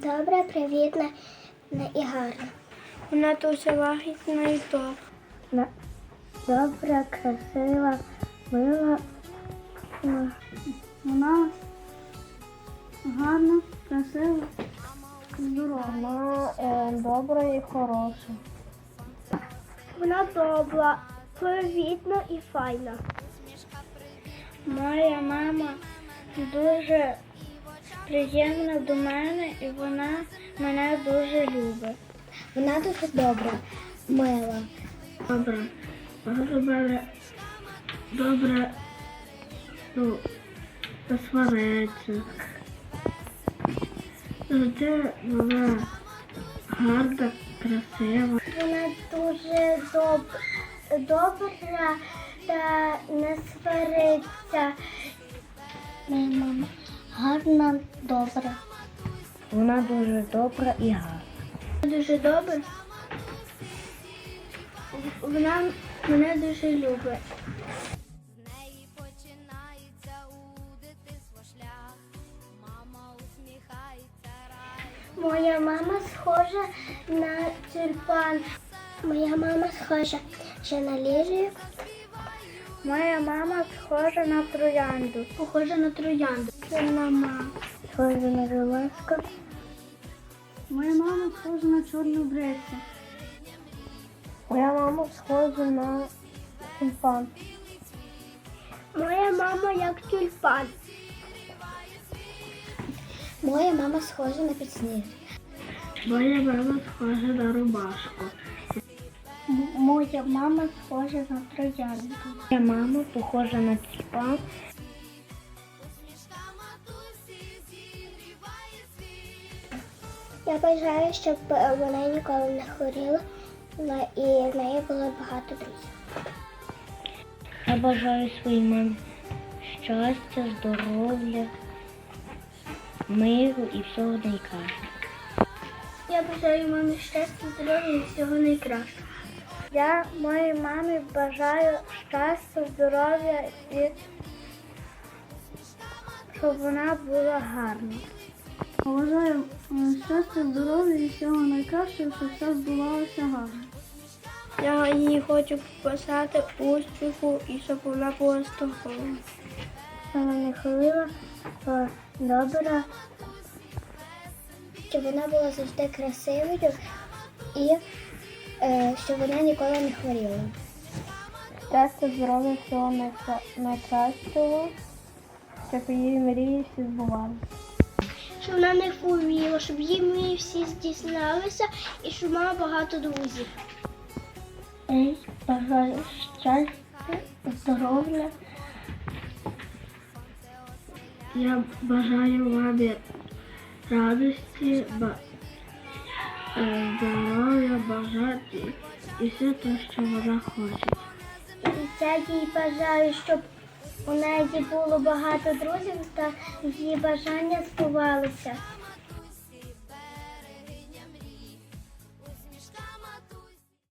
Добра, привітна і гарна. Вона дуже лагідна і добра. Добра, красива, мила. Вона гарна, красива, здорова. Вона е, добра і хороша. Вона добра, привітна і файна. Моя мама дуже приємна до мене і вона мене дуже любить. Вона дуже добра, мила. Добре. Вона до мене добре ну, не свариться. Завжди вона гарна, красива. Вона дуже доб... добра та не свариться. Моя мама гарна, добра. Вона дуже добра і гарна. Дуже добра. Вона мене дуже любить. З неї починається у дитинство шлях. Мама усміхається рай. Моя мама схожа на тюльпан. Моя мама схожа ще на лілію. Моя мама схожа на троянду. Похожа на троянду. Це мама. Схожа на ромашку. Моя мама схожа на чорну брицю. Моя мама схожа на тюльпан. Моя мама як тюльпан. Моя мама схожа на підсніжник. Моя мама схожа на рубашку. Моя мама схожа на троянду. Моя мама похожа на світ. Я бажаю, щоб вона ніколи не хворіла і в неї було багато друзів. Я бажаю своїй мамі щастя, здоров'я, миру і всього найкращого. Я бажаю мамі щастя, здоров'я і всього найкращого. Я моїй мамі бажаю щастя, здоров'я і щоб вона була гарна. Бажаю щастя, здоров'я і всього найкращого, щоб все збувалося гарно. Я їй хочу побажати успіху і щоб вона була здорова. Вона не хворіла, а добра, щоб вона була завжди красивою і е, щоб вона ніколи не хворіла. Щастя, здоров'я, всього найкра- найкращого, щоб її мрії всі збувалися. Щоб вона не хворіла, щоб її мрії всі здійснялися і щоб мала багато друзів. Ей, бажаю щастя, здоров'я. Я бажаю мамі радості, ба- е, здоров'я, багато і все те, що вона хоче. І я їй бажаю, щоб у неї було багато друзів та її бажання збувалися.